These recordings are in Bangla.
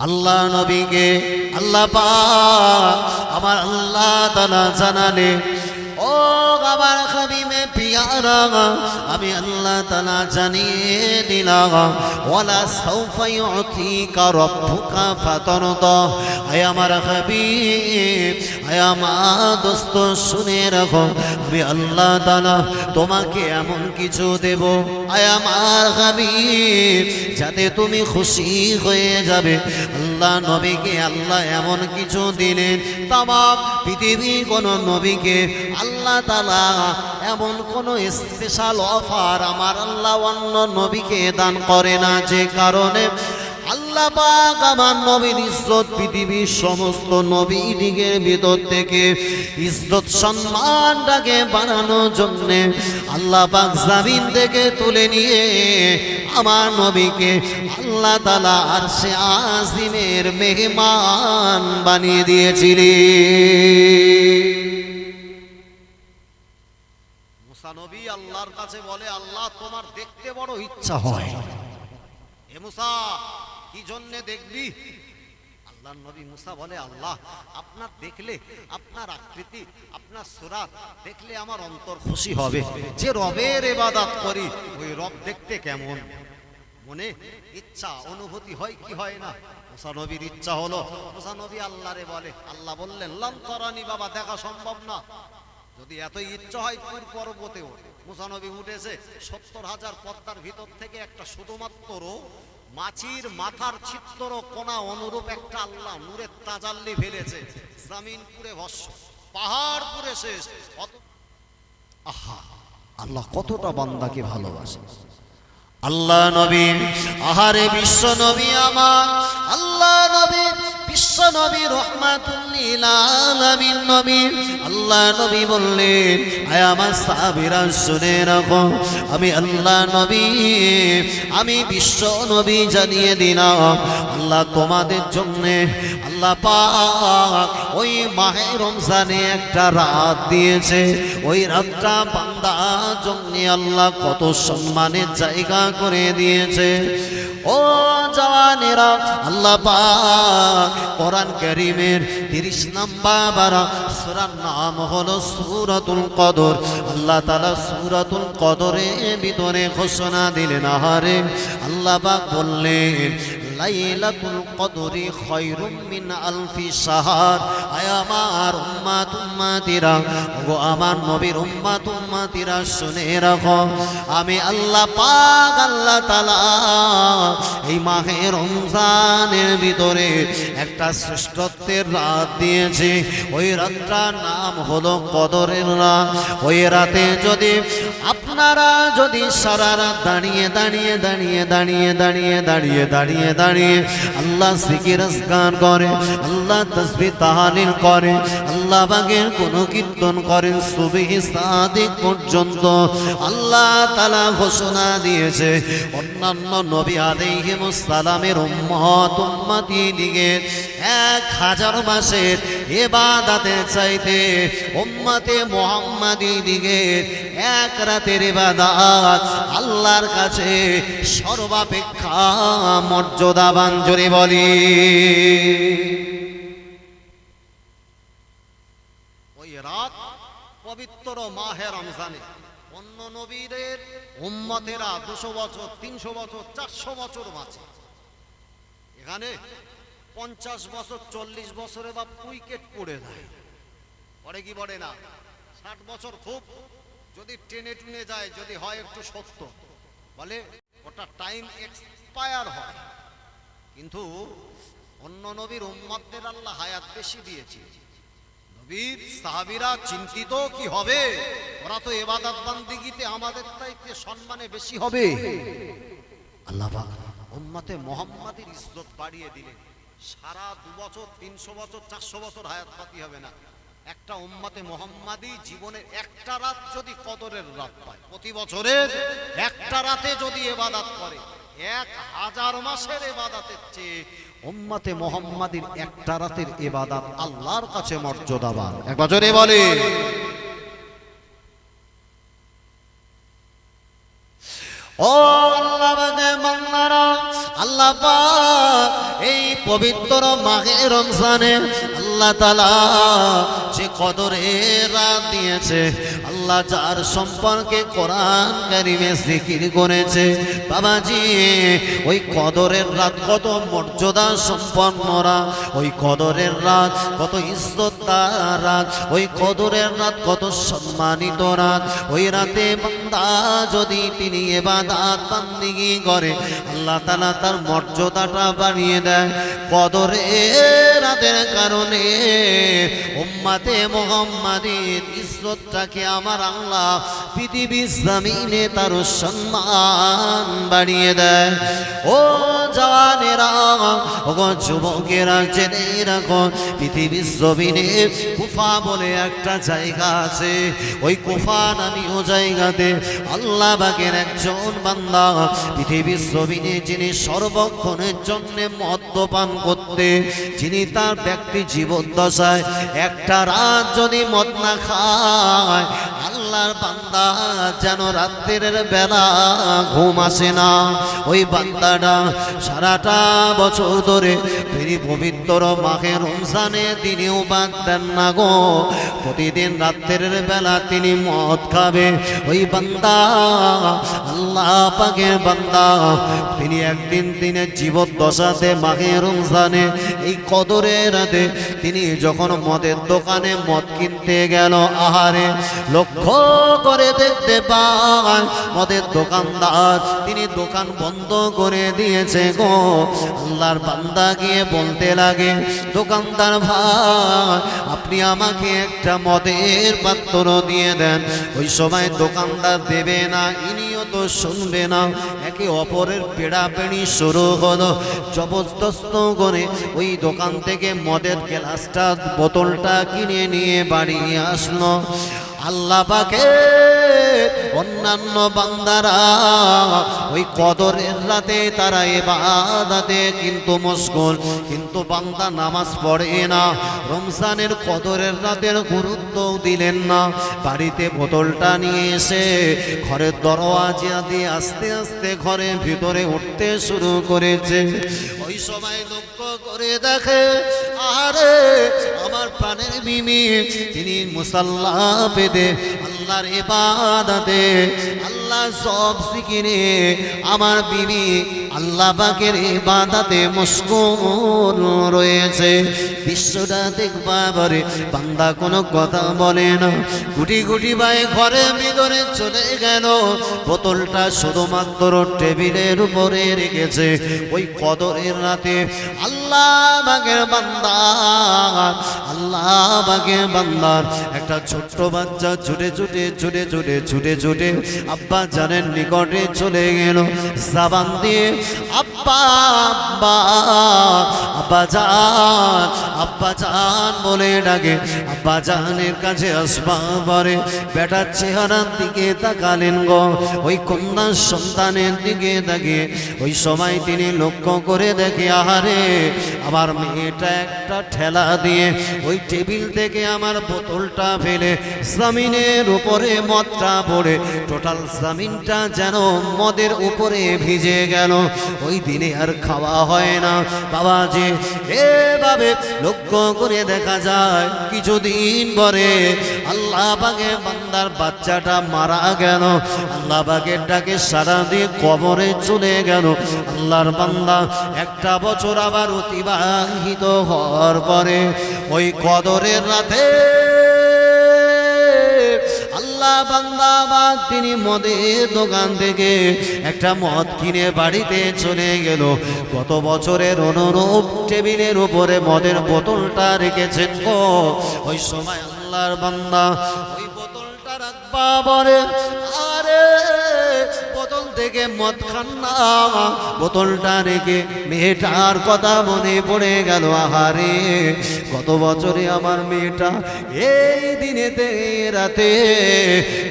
আল্লাহ নবীকে আল্লাহ পা আমার আল্লাহ তালা জানালে আমি আল্লাহ তালা জানিয়ে দিলাম, ওয়ালা সাউফা ইউতিকা রাব্বুকা ফাতারদা। আয় আমার হাবিব, আয় আমার দোস্ত, শুনে রাখো, আমি আল্লাহ তালা তোমাকে এমন কিছু দেব। আয় আমার হাবিব, যাতে তুমি খুশি হয়ে যাবে। আল্লাহ নবীকে আল্লাহ এমন কিছু দিলেন, তামাম পৃথিবীর কোন নবীকে আল্লাহ তালা এমন কোন স্পেশাল অফার আমার আল্লাহ অন্য নবীকে দান করে না যে কারণে আল্লাহ পাক আমার নবীর ইজ্জত, পৃথিবীর সমস্ত নবী দিকের ভিতর থেকে ইজ্জত, সম্মানটাকে বাড়ানোর জন্য আল্লাহ পাক জামিন থেকে তুলে নিয়ে আমার নবীকে আল্লাহ তালা আর সে আজিমের মেহমান বানিয়ে দিয়েছিলেন। আল্লাহর কাছে বলে, আল্লাহ, তোমার দেখতে বড় ইচ্ছা হয়। কি জন্য দেখবি? আল্লাহর নবী মুসা বলে, আল্লাহ, আপনার দেখলে আপনার আকৃতি, আপনার সুরাত দেখলে আমার অন্তর খুশি হবে। যে রবের এবাদাত করি, ওই রব দেখতে কেমন? মনে ইচ্ছা, অনুভূতি হয় কি হয় না? মুসা নবীর ইচ্ছা হলো, মুসা নবী আল্লাহরে বলে, আল্লাহ বললেন লন্তরানি বাবা, দেখা সম্ভব না। যদি এতই ইচ্ছা হয় পুর পর্বতেও, মুসানবী উঠেছে সত্তর হাজার পদ্মার ভিতর থেকে একটা শুধুমাত্র মাছির মাথার চিত্তর কোনা অনুরূপ একটা আল্লাহ নূরের তাজাল্লি ফেলেছে। জামিন পুরে ভস্য পাহাড় পুরে শেষ। আহা, আল্লাহ কতটা বান্দাকে ভালোবাসে। আল্লাহ নবী, আহারে বিশ্ব নবী আমার। আল্লাহ নবী নবী আল্লাহ নবী আমি আল্লাহ নবী, আমি বিশ্ব নবী জানিয়ে দিলাম। আল্লাহ তোমাদের জন্য, আল্লাহ পাক ওই মাহে রমজানে একটা রাত দিয়েছে। ওই রাতটা বান্দা জন্য আল্লাহ কত সম্মানের জায়গা করে দিয়েছে। ও জওয়ানেরা, আল্লাহ পাক কোরআন কারীমের 30 নাম্বার সূরার নাম হলো সূরাতুল কদর। আল্লাহ তালা সূরাতুল কদরে ভিতরে ঘোষণা দিলেন, আহারে, আল্লাহ বললেন লাইলাতুল কদরি খায়রুম মিন আলফি শাহর। আয় আমার উম্মাত উম্মাতিরা ও আমার নবীর উম্মাত উম্মাতিরা শুনে রাখো, আমি আল্লাহ পাক, আল্লাহ তাআলা এই মাহে রমজানের ভিতরে একটা শ্রেষ্ঠত্বের রাত দিয়েছে। ওই রাতটার নাম হলো কদরের রাত। ওই রাতে যদি আপনারা যদি সারা রাত দাঁড়িয়ে দাঁড়িয়ে দাঁড়িয়ে দাঁড়িয়ে দাঁড়িয়ে দাঁড়িয়ে দাঁড়িয়ে দাঁড়িয়ে আল্লাহ সিকির গান করে, আল্লাহ তসবি তাহালিল করে, আল্লাহ বাগের কোন কীর্তন করেন সুবিহ সাদিক পর্যন্ত। আল্লাহ তালা ঘোষণা দিয়েছে, অন্যান্য নবী আলাইহিম সালামের দিকে এক হাজার মাসের এবাদাতে চাইতে উম্মতে মোহাম্মদী দিকে এক রাতের ইবাদত, আল্লাহর কাছে সর্বাপেক্ষা মর্যাদাবান জোরে বলি। ওই রাত পবিত্র মাহে রমজানে অন্য নবীদের উম্মতেরা দুশো বছর, তিনশো বছর, চারশো বছর বাঁচে। এখানে পঞ্চাশ বছর, চল্লিশ বছরে বা উইকেট পড়ে যায়। পরে কি পড়ে না? ষাট বছর খুব যদি টেনে টুনে যায়, যদি হয় একটু সত্য, বলে ওটা টাইম এক্সপায়ার হয়। কিন্তু অন্য নবীর উম্মতদের আল্লাহ হায়াত বেশি দিয়েছে। নবীর সাহাবিরা চিন্তিত, কি হবে? ওরা তো এবাদত বান্দিগিতে আমাদের চাইতে সম্মানে বেশি হবে। আল্লাহ উম্মতে মোহাম্মদের ইজ্জত বাড়িয়ে দিলেন। সারা দু বছর তিনশো বছর, চারশো বছর হায়াত পাতি হবে না। একটা উম্মতে মোহাম্মদী জীবনের একটা রাত যদি কদরের রাত পায়, প্রতি বছরের একটা রাতে যদি এবাদাত করে, এক হাজার মাসের এবাদাতের চেয়ে উম্মতে মোহাম্মদীর একটা রাতের এবাদাত আল্লাহর কাছে মর্যাদাবান। এক বছরে বলে, ও আল্লাহ আল্লাহ এই পবিত্র মাহে রমজানে আল্লাহ তালা যে কদরে রাত দিয়েছে আল্লাহ যার সম্পর্কে কোরআন কারিমে জিকির করেছে। বাবাজি, ওই কদরের রাত কত মর্যাদা সম্পন্নরা ওই কদরের রাত কত ইজ্জতদার রাত, ওই কদরের রাত কত সম্মানিত রাত, ওই রাতে বান্দা যদি তিনি এবাদাত বান্দিগি করে, আল্লাহ তালা তার মর্যাদাটা বাড়িয়ে দেয়। কদরের রাতের কারণে উম্মাতে মোহাম্মদের ইজ্জতটাকে আমার আল্লাহ পৃথিবীর জমিনে তার সম্মান বাড়িয়ে দেয়। ও জওয়ানেরা ও যুবকেরা, জেনে রাখো, পৃথিবীর জমিনে কুফা বলে একটা জায়গা আছে। ওই কুফা নামীয় জায়গাতে আল্লাহ বাগের একজন বান্দা পৃথিবীর জমিনে যিনি সর্বক্ষণের জন্য মদ্যপান করতে, যিনি তার ব্যক্তি জীবন দশায় একটা রাত যদি মদ না খায় আল্লাহর বান্দা, যেন রাত্রের বেলা ঘুম আসে না। ওই বান্দাটা সারাটা বছর ধরে তিনি পবিত্র মাকে রমজানে তিনিও বাদ দেন না গো। প্রতিদিন রাত্রের বেলা তিনি মদ খাবে। ওই বান্দা, আল্লাহ পাকের বান্দা, তিনি একদিন দিনের জীবদ্দশাতে মাঘে রমজানে এই কদরে রাতে তিনি যখন মদের দোকানে মদ কিনতে গেল, আহারে লক্ষ্য করে দেখতে পায় মদের দোকানদার, তিনি দোকান বন্ধ করে দিয়েছে গো। আল্লাহর বান্দা গিয়ে বলতে লাগে, দোকানদার ভাই, আপনি আমাকে একটা মদের পাত্র দিয়ে দেন। ওই সময় দোকানদার দেবে না, ইনিও তো শুনবে না। একে অপরের পেড়াপেড়ি শুরু হলো। জবরদস্ত করে ওই দোকান থেকে মদের গ্লাসটা, বোতলটা কিনে নিয়ে বাড়ি আসলো। আল্লাহ পাকে অন্যান্য বান্দারা ওই কদরের রাতে তারা এবাদাতে কিন্তু মশগুল, কিন্তু বান্দা নামাজ পড়ে না। রমজানের কদরের রাতের গুরুত্ব দিলেন না। বাড়িতে বোতলটা নিয়ে এসে ঘরের দরওয়াজা দিয়ে আস্তে আস্তে ঘরের ভিতরে উঠতে শুরু করেছে। ওই সময় লক্ষ্য করে দেখে আরে আমার প্রাণের মিমি, তিনি মুসাল্লা পেদে আল্লাহর এবাদাতে আল্লাহ সব শিখিনে আমার বিবি আল্লাহ পাকের এবাদাতে মুস্কুল রয়েছে। বিশ্বটা দেখবা পরে বান্দা কোনো কথা বলে না। গুটি গুটি বাই ঘরে ভিতরে চলে গেল। বোতলটা শুধুমাত্র টেবিলের উপরে রেখেছে। ওই কদরের রাতে আল্লাহ বাগের বান্দা, আল্লাহ বাগের বান্দার একটা ছোট্ট বাচ্চা ছুটে ছুটে ছুটে ছুটে ছুটে ছুটে আব্বা জানের নিকটে চলে গেল। সাবান দিয়ে আব্বা আব্বা আব্বা জান আব্বা জান বলে ডাকে। আব্বা জানের কাছে আসবা পরে বেটার চেহারার দিকে তাকালেন গো। ওই কন্যা সন্তানের দিকে তাকিয়ে ওই সময় তিনি লক্ষ্য করে দেখে, আহারে, আমার মেয়েটা একটা ঠেলা দিয়ে ওই টেবিল থেকে আমার বোতলটা ফেলে জামিনের উপরে মদটা পড়ে। টোটাল জামিনটা যেন মদের উপরে ভিজে গেল। ওই দিনে আর খাওয়া হয় না। বাবা যে এভাবে লক্ষ্য করে দেখা যায়, কিছুদিন পরে আল্লাহ বাগে বান্দার বাচ্চাটা মারা গেল। আল্লাহ বাগের ডাকে সারা দিয়ে কবরে চলে গেল। আল্লাহর বান্দা একটা বছর আবার অতিবাহিত হওয়ার পরে ওই কদরের রাতে আল্লাহ বান্দা বাদ তিনি মদের দোকান থেকে একটা মদ কিনে বাড়িতে চলে গেল। গত বছরের অনুরূপ টেবিলের উপরে মদের বোতলটা রেখেছেন গো। ওই সময় আল্লাহর বান্দা ওই বোতলটা রাখবা থেকে মদ খান না। বোতলটা রেখে মেয়েটার কথা মনে পড়ে গেল, আহারে গত বছরে আমার মেয়েটা এই দিনেতে, রাতে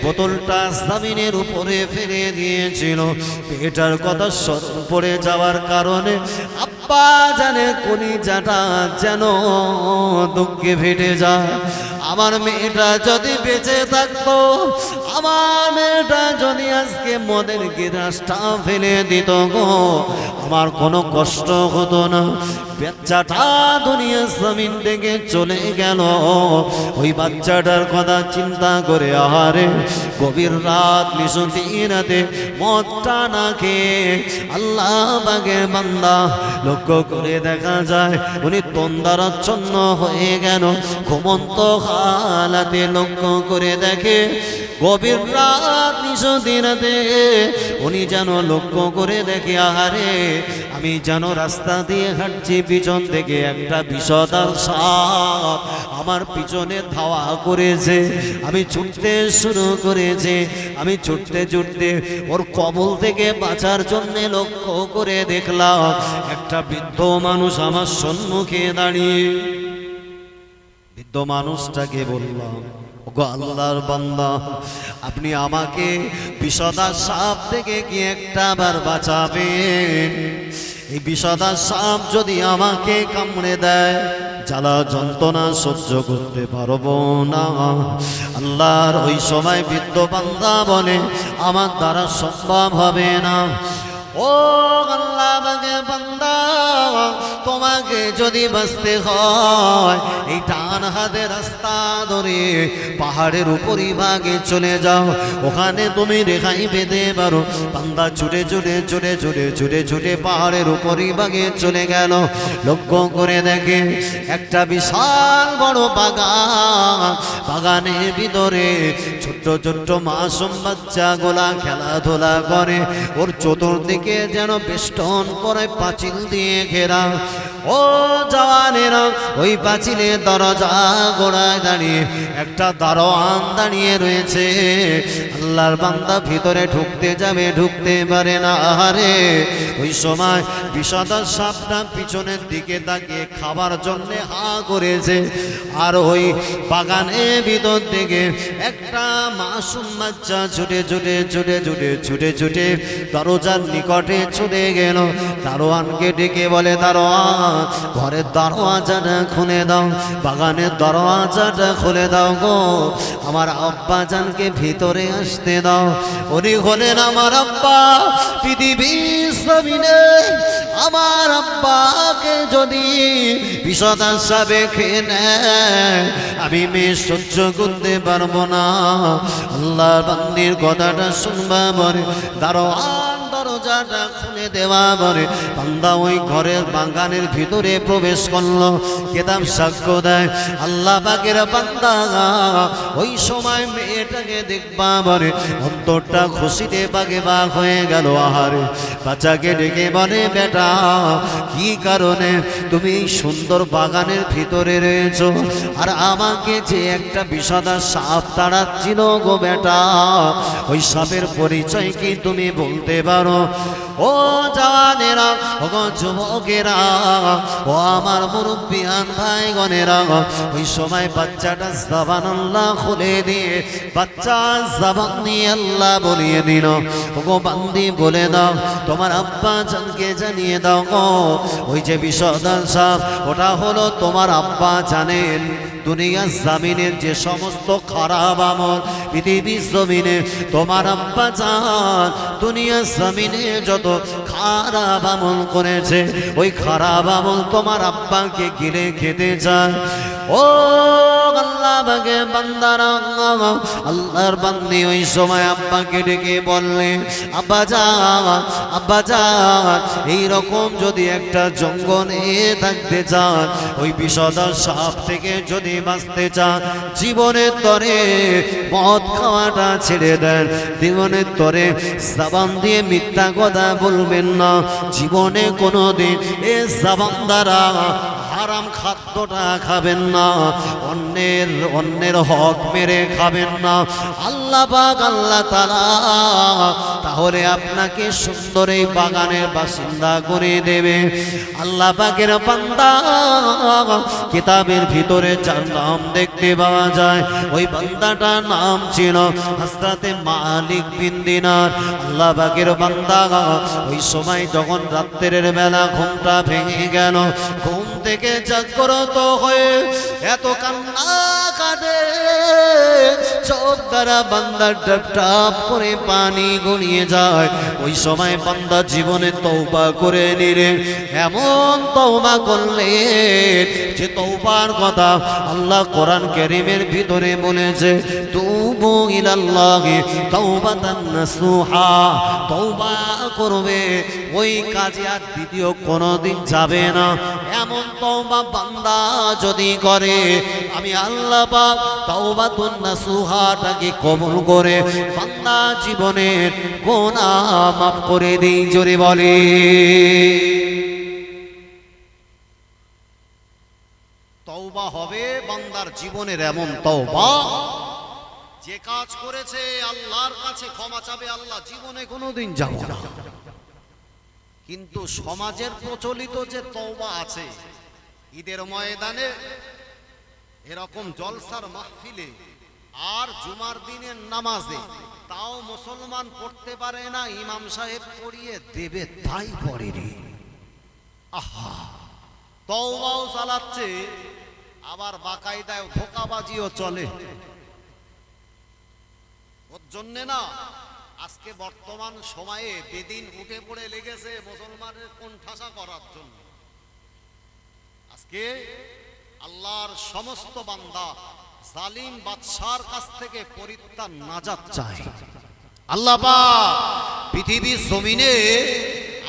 বোতলটা জামিনের উপরে ফেলে দিয়েছিল। মেয়েটার কথা স্মরণ পড়ে যাওয়ার কারণে আব্বা জানে কলিজাটা যেন দুঃখে ফেটে যায়। আমার মেয়েটা যদি বেঁচে থাকতো আমার মেয়েটা যদি আজকে মদের গিরাসটা ফেলে দিত গো। আমার কোনো কষ্ট হতো না। বাচ্চাটা দুনিয়া জমিন থেকে চলে গেল। ওই বাচ্চাটার কথা চিন্তা করে আহারে গভীর রাত নিশুতি রাতে মদটা না খেয়ে আল্লাহ বাগের বান্দা লক্ষ্য করে দেখা যায়, উনি তন্দারাচ্ছন্ন হয়ে গেল। ঘুমন্ত হালাতে লক্ষ্য করে দেখে গভীর রাত নিশুতি রাতে উনি যেন লক্ষ্য করে দেখে, আহারে, আমি যেন রাস্তা দিয়ে হাঁটছি, পিছন থেকে একটা বিষদার সাপ আমার পিছনে ধাওয়া করেছে, আমি ছুটতে শুরু করেছে, আমি ছুটতে ছুটতে ওর কবল থেকে বাঁচার জন্য লক্ষ্য করে দেখলাম, একটা বৃদ্ধ মানুষ আমার সম্মুখে দাঁড়িয়ে। বৃদ্ধ মানুষটাকে বললাম ওগো বান্দা, আপনি আমাকে বিষদা সাপ থেকে কি একটা বার বাঁচাবেন? এই বিষদা সাপ যদি আমাকে কামড়ে দেয়, জ্বালা যন্ত্রণা সহ্য করতে পারব না। আল্লাহর ওই সময় বৃদ্ধ বান্দা বলে, আমার দ্বারা সম্ভব হবে না। ও আল্লাহ বান্দা, তোমাকে যদি বাঁচতে হয়, এই টান হাতে রাস্তা ধরে পাহাড়ের উপরই ভাগে চলে যাও, ওখানে তুমি রেখাই বেঁধে পারো। বান্দা ছুটে ছুটে ছুটে ছুটে ছুটে ছুটে পাহাড়ের উপরই ভাগে চলে গেল। লক্ষ্য করে দেখে একটা বিশাল বড় বাগান। বাগানের ভিতরে ছোট্ট ছোট্ট মাসুম বাচ্চা গোলা খেলাধুলা করে। ওর চতুর্দিকে যেন বেষ্টন করে পাঁচিল দিয়ে ঘেরা। ও জওয়ানেরা, ওই পাঁচিলে দরজা গোড়ায় দাঁড়িয়ে একটা দারোয়ান দাঁড়িয়ে রয়েছে। আল্লাহর বান্দা ভিতরে ঢুকতে যাবে, ঢুকতে পারে না। আহারে, ওই সময় বিষদা সাপটা পিছনের দিকে তাকিয়ে খাবার জন্য হা করেছে। আর ওই বাগানে ভিতর থেকে একটা মাসুম বাচ্চা ছুটে ছুটে ছুটে ছুটে ছুটে ছুটে দরজার নিকটে ছুটে গেল। দারোয়ানকে ডেকে বলে, দারোয়ান ঘরের দরওয়াজাটা খুলে দাও, বাগানের দরওয়াজাটা খুলে দাও গো। আমার আব্বা জানকে ভিতরে আসতে দাও। উনি হলেন আমার আব্বা, পৃথিবীর আমার আব্বাকে যদি বিষদা সাবে খেয়ে নেয়, আমি মেয়ে সহ্য করতে পারব না। আল্লাহ বান্দির কথাটা শুনবা বলে, দারোয়ান দরজাটা খুলে দেওয়া বলে বান্দা ওই ঘরের বাগানের ভিতরে প্রবেশ করল। কেদাম সাক্ষ্য দেয়, আল্লাহ বাগের বান্দা ওই সময় মেয়েটাকে দেখবা বলে, অন্তরটা খুশিতে বাগে বাঘ হয়ে গেল, আহারে, বাচ্চাকে ডেকে বলে, বেটা, কি কারণে তুমি সুন্দর বাগানের ভিতরে রয়েছো? আর আমাকে যে একটা বিষদা সাপ তাড়াচ্ছিল গো বেটা, ওই সাপের পরিচয় কি তুমি বলতে পারো? ও জানেরা, ও যুবকেরা, ও আমার মুরব্বিয়ান ভাই গনেরা ওই সময় বাচ্চাটা জাবান আল্লাহ খুলে দিয়ে, বাচ্চা জাবান নিয়ে আল্লাহ বলিয়ে দিল, ও গো বান্দি বলে দাও, তোমার আব্বা জানকে জানিয়ে দাও গো, ওই যে বিষদান সাপ ওটা হলো তোমার আব্বা জানেন। দুনিয়ার জামিনের যে সমস্ত খারাপ আমল পৃথিবীর জমিনে, তোমার আব্বা জান দুনিয়ার জামিনে যত খারাপ আমল করেছে, ওই খারাপ আমল তোমার আব্বাকে গিলে খেতে চায়। ও আল্লাহ বাগে বান্দারা আল্লাহর বান্দি ওই সময় আব্বাকে ডেকে বললে, আব্বা যান আব্বা যান এইরকম যদি একটা জঙ্গলে থাকতে চান, ওই বিষদা সাপ থেকে যদি বাঁচতে চান, জীবনের তরে মদ খাওয়াটা ছেড়ে দেন। জীবনের তরে সাবান দিয়ে মিথ্যা কথা বলবেন না। জীবনে কোনো দিন এ সাবান দ্বারা হারাম খাদ্যটা খাবেন না, অন্যের অন্যের হক মেরে খাবেন না। আল্লাহ বাগ আল্লাহ তালা তাহলে আপনাকে সুন্দর এই বাগানের বাসিন্দা করে দেবে। আল্লাহ বাগের বান্দা কিতাবের ভিতরে যার নাম দেখতে পাওয়া যায়। ওই বান্দাটার নাম ছিল হাসরাতে মালিক বিন দিনার। আল্লাহ বাগের বান্দা ওই সময় যখন রাত্রের বেলা ঘুমটা ভেঙে গেল, ঘুম থেকে জাগ্রত হয়ে এত কান্না কাঁদে। চোখ দ্বারা বান্দার ডাব করে পানি গড়িয়ে যায়। ওই সময় বান্দা জীবনে তৌবা করে নিলে, এমন তৌবা করলে যে তৌবার কথা আল্লাহ কোরআন কেরিমের ভিতরে বলেছে, তুবু ইলাল্লাহি তাওবাতান নাসুহা। তৌবা করবে, ওই কাজে আর দ্বিতীয় কোনোদিন যাবে না। এমন তওবা বান্দা যদি করে, আমি আল্লাহ পাক তাওবাতুন নাসুহাটাকে কবুল করে বান্দা জীবনের গুনাহ মাফ করে দিই, জোরে বলে। তওবা হবে বান্দার জীবনের এমন তওবা, যে কাজ করেছে আল্লাহর কাছে ক্ষমা চাবে, আল্লাহ জীবনে কোনোদিন যাব না। কিন্তু সমাজের প্রচলিত যে তওবা আছে ঈদের ময়দানে এরকম জলসার মাহফিলে আর জুমার দিনের নামাজে তাও মুসলমান পড়তে পারে না, ইমাম সাহেব পড়িয়ে দেবে তাই পড়ে রে আহা! তওবাও চালাচ্ছে, আবার বাকায়দায় ধোকাবাজিও চলে। ওর জন্যে না আজকে বর্তমান সময়ে বেদিন উঠে পড়ে লেগেছে মুসলমানের কোণঠাসা করার জন্য। আজকে আল্লাহর সমস্ত বান্দা জালিম বাদশার কাছ থেকে পরিত্রাণ নাজাত চায়। আল্লাহ পৃথিবীর জমিনে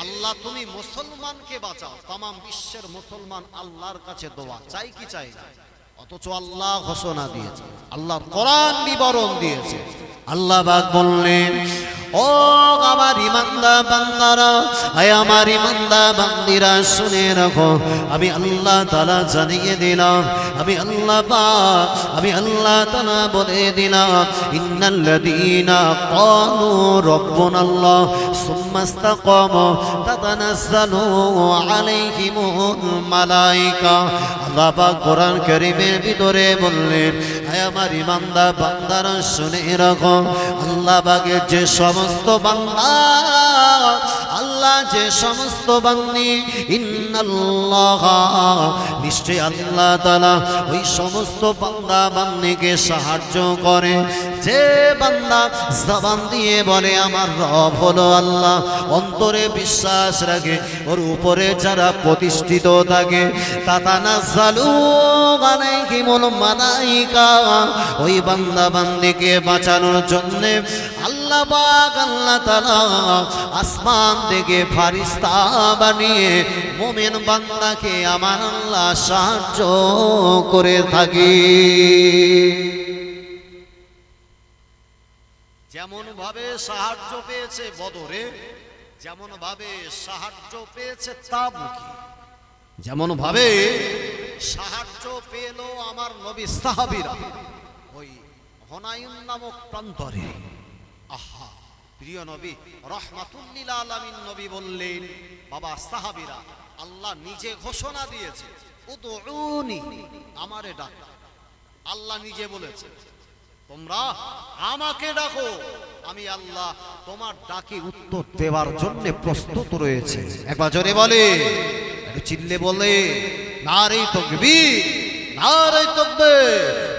আল্লাহ তুমি মুসলমানকে বাঁচাও তাম বিশ্বের মুসলমান আল্লাহর কাছে দোয়া, চাই কি চাই না। অথচ আল্লাহ ঘোষণা দিয়েছে, আল্লাহ কোরআন বিবরণ দিয়েছে। আল্লাহ বাক বললেন ও আমার ইমানদা বান্দারা আয় আমার ইমানদা বান্দিরা শুনে রাখো। আমি আল্লাহ তালা জানিয়ে দিলাম, আমি আল্লাহ পাক, আমি আল্লাহ তালা বলে দিলাম, ইন্নাল্লাযীনা ক্বালু রাব্বুনাল্লাহ, সুম্মা ইসতাকামু, তাতানাজ্জালু আলাইহিমুল মালায়েকা আল্লাহ পাক কোরআন কারীমের ভিতরে বললেন আমার ইমানদা বান্দারা শুনে রাখো। আল্লাহ বাগের যে সমস্ত বান্দা আল্লাহ যে সমস্ত বান্দি, ইন্নাল্লাহ নিশ্চয় আল্লাহ তাআলা ওই সমস্ত বান্দা বান্দিকে সাহায্য করে। যে বান্দা জবান দিয়ে বলে, আমার রব হলো আল্লাহ। অন্তরে বিশ্বাস রাখে, ওর উপরে যারা প্রতিষ্ঠিত থাকে, তাতানা জালু আলাইহিমুল মালাইকা। ওই বান্দা বান্দিকে বাঁচানোর জন্য আল্লাহ পাক, আল্লাহ তাআলা আসমান থেকে ফারিস্তা বানিয়ে মুমিন বান্দাকে আমার আল্লাহ সাহায্য করে থাকি। যেমন ভাবে সাহায্য পেয়েছে বদরে যেমন ভাবে সাহায্য পেয়েছে তাবুকে যেমন ভাবে সাহায্য পেল আমার নবী সাহাবীরা ওই হনায়ুন নামক প্রান্তরে। আহা! প্রিয় নবী রহমাতুল্লিল আলামিন নবী বললেন, বাবা সাহাবীরা, আল্লাহ নিজে ঘোষণা দিয়েছে, উদউনি, আমারে ডাক। আল্লাহ নিজে বলেছে, তোমরা আমাকে ডাকো, আমি আল্লাহ তোমার ডাকে উত্তর দেওয়ার জন্য প্রস্তুত রয়েছে। একবার জোরে বলে চিল্লে বলে, নারে তকবি নারে তকবে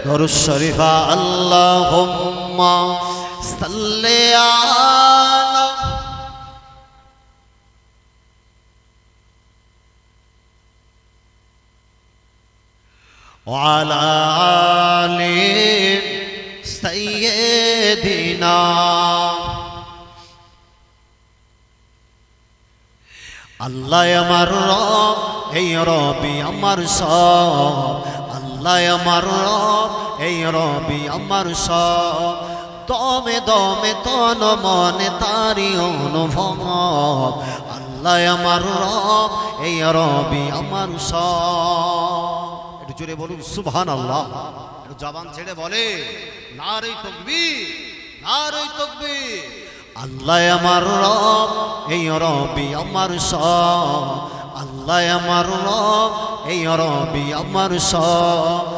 দরুদ শরীফা আল্লাহুম্মা সাল্লি আলা وعلى آل سيدنا আল্লাহ আমার রব এই রবি আমার সব আল্লাহ আমার রব এই রবি আমার সব দমে দমে তন মনে তারি অনুভব। আল্লাহ আমার রব, এই রবি আমার সব। একটু জোরে বলুন সুবহান আল্লাহ একটু জবান ছেড়ে বলে না রে তকবি ওই তকবীর। আল্লাহ আমার রব, এই রবি আমার সব। আল্লাহ আমার রব, এই রবি আমার সব।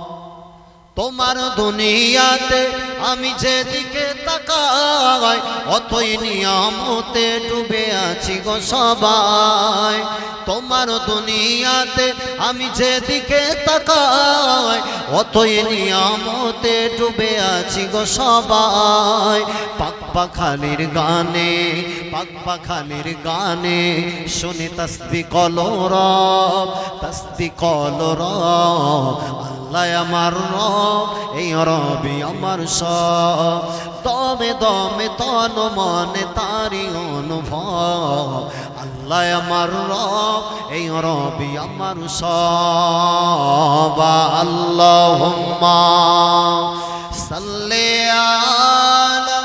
তোমার দুনিয়াতে আমি যেদিকে তাকাই, অতই নিয়ামতে ডুবে আছি গো সবাই। তোমার দুনিয়াতে আমি যেদিকে তাকাই, অতই নিয়ামতে ডুবে আছি গো সবাই। পাক খালির গানে, পাক খালির গানে শুনি তসবি কলর তসবি কলর আল্লাহ আমার রব এই রবি আমার সব দমে দমে তন মনে তারি অনুভব আল্লাহ আমার রব এই রবি আমার সব আল্লাহ সাল্লে আলা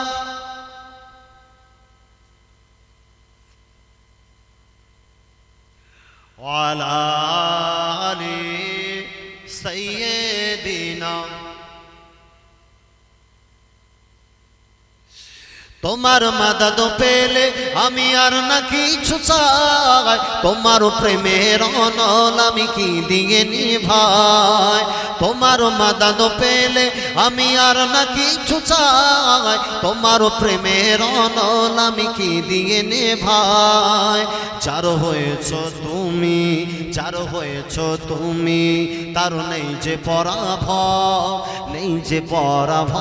وعلى তোমার মাদাদ পেলে আমি আর না কিছু চাই। তোমার প্রেমের অনল আমি কি দিয়ে নিভাই? তোমার মাদাদ পেলে আমি আর না কিছু চাই। তোমার প্রেমের অনল আমি কি দিয়ে নেভাই? চার হয়েছ তুমি চার হয়েছ তুমি, তার নেই যে পরাভ নেই যে পরাভ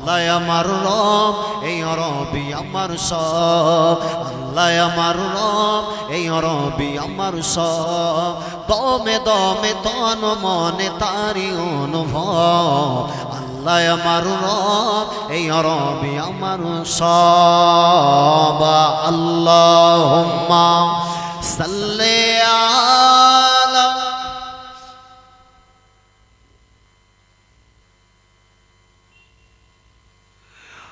আল্লাহ আমার রব, এই রবি আমার সব। আল্লাহ আমার রব, এই রবি আমার সব। দমে দমে তন মনে তারি অনুভব। আল্লাহ আমার রব, এই রবি আমার সব। আল্লাহ সাল্লে আলা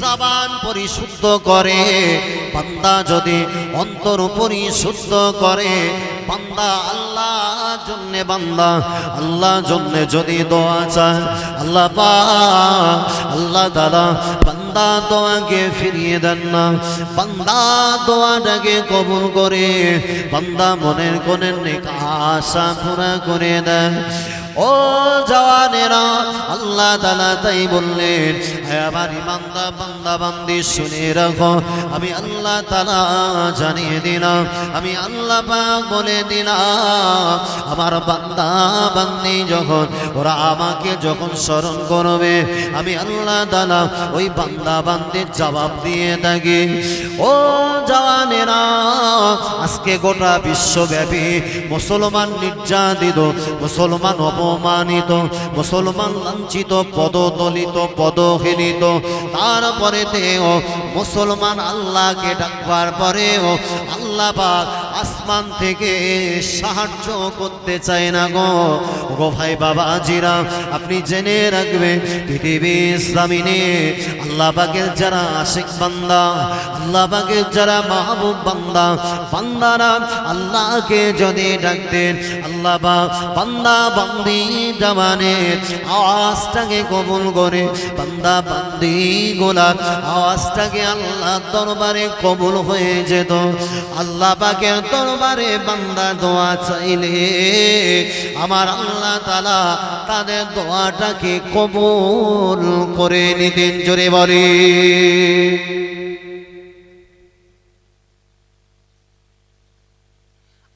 জবান পরিশুদ্ধ করে, বান্দা যদি অন্তর পরিশুদ্ধ করে, বান্দা আল্লাহ জন্যে বান্দা, আল্লাহ জন্যে যদি দোয়া চায়, আল্লাহ পা আল্লাহ দাদা বান্দা দোয়াকে ফিরিয়ে দেন না। বান্দা দোয়াটাকে কবুল করে, বান্দা মনের কোণের নেক আশা পুরা করে দেয়। ও জওয়ানেরা, আল্লাহ তালা তাই বললেন আমার বান্দা বান্দা বান্দি শুনে রাখো, আমি আল্লাহ তালা জানিয়ে দিলাম, আমি আল্লাহ পাক বলে দিলাম, আমার বান্দা বান্দি যখন, ওরা আমাকে যখন স্মরণ করবে, আমি আল্লাহ তালা ওই বান্দা বান্দির জবাব দিয়ে থাকি। ও জওয়ানেরা, আজকে গোটা বিশ্বব্যাপী মুসলমান নির্যাতিত, মুসলমান অপমানিত মুসলমান লাঞ্ছিত পদদলিত পদহীনিত। তারপরে মুসলমান আল্লাহকে ডাকবার পরেও আল্লাহ পাক আসমান থেকে সাহায্য করতে চায় না গো। গো ভাই বাবা বাবাজিরা, আপনি জেনে রাখবেন পৃথিবী ইসলামিনে আল্লাহ পাকের যারা আশিক বান্দা, আল্লাহ পাকের যারা মাহবুব বান্দা, বান্দারা আল্লাহকে যদি ডাকতেন, আল্লাহ পাক বান্দা বান্দি জামানের আওয়াজটাকে কবুল করে, বান্দা বান্দি গোলাপ, আওয়াজটাকে আল্লাহ দরবারে কবুল হয়ে যেত। আল্লাহ পাকের দরবারে বান্দা দোয়া চাইলে, আমার আল্লাহ তালা তাদের দোয়াটাকে কবুল করে নিতেন, জোরে বলে।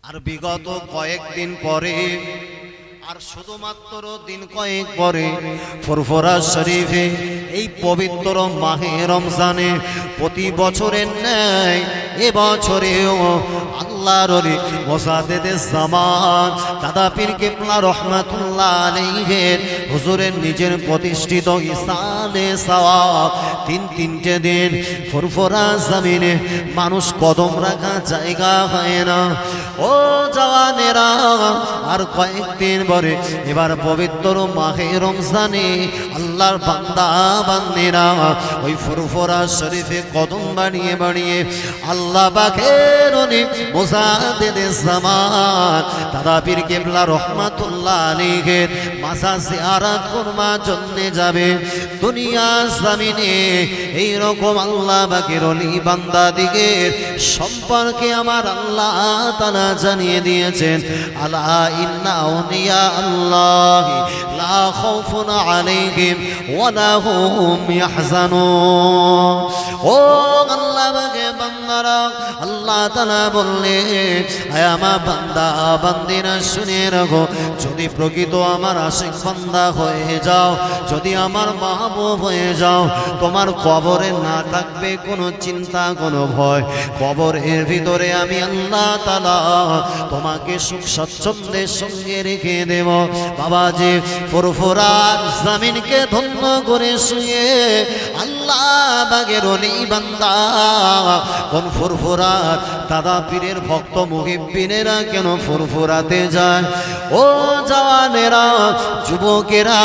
আর বিগত কয়েকদিন পরে আর শুধুমাত্র দিন কয়েক পরে ফুরফুরা শরীফে এই পবিত্র মাহে রমজানে প্রতি বছরের ন্যায় এবছরেও আল্লাহর মোসাদেদের সামান দাদা পীর কেবলা রহমাতুল্লাহ হুজুরের নিজের প্রতিষ্ঠিত ইসানে সওয়াব। তিন তিনটে দিন ফুরফুরা জমিনে মানুষ কদম রাখা জায়গা হয় না। ও জওয়ানেরা, আর কয়েকদিন পরে এবার পবিত্র মাহে রমজানে আল্লাহর বান্দা বান্দিরা ওই ফুরফুরা শরীফে কদম বাড়িয়ে বাড়িয়ে আল্লাহ জামান দাদা পীর কেবলা রহমাতুল্লাহ আলীগের মাসা যাবে। দুনিয়া জামিনে এই রকম আল্লাহ বাকের অলি বান্দা দিগের সম্পর্কে আমার আল্লাহ তালা জানিয়ে দিয়েছেন আল্লাহ ইন্না আল্লাহ লা খাউফুন আলাইহিম ওয়ালা হুম ইয়াহজানুন ও আল্লাহ বাকে বান্দারা, আল্লাহ তালা বললে, আয় আমার বান্দা, বান্দিরা শুনে রাখো, যদি প্রকৃত আমার আশিক বান্দা হয়ে যাও, যদি আমার মাহবুব হয়ে যাও, তোমার কবরে না থাকবে কোনো চিন্তা, কোনো ভয়। কবরের ভিতরে আমি আল্লাহ তালা তোমাকে সুখ স্বচ্ছন্দের সঙ্গে রেখে দেব। বাবা যে ফুরফুরার জামিনকে ধন্য করে শুয়ে আল্লাহ বাগের অলি বান্দা। কোন ফুরফুরার দাদা পীরের ভক্ত মুহিব্বিনেরা কেন ফুরফুরাতে যায়? ও জওয়ানেরা, যুবকেরা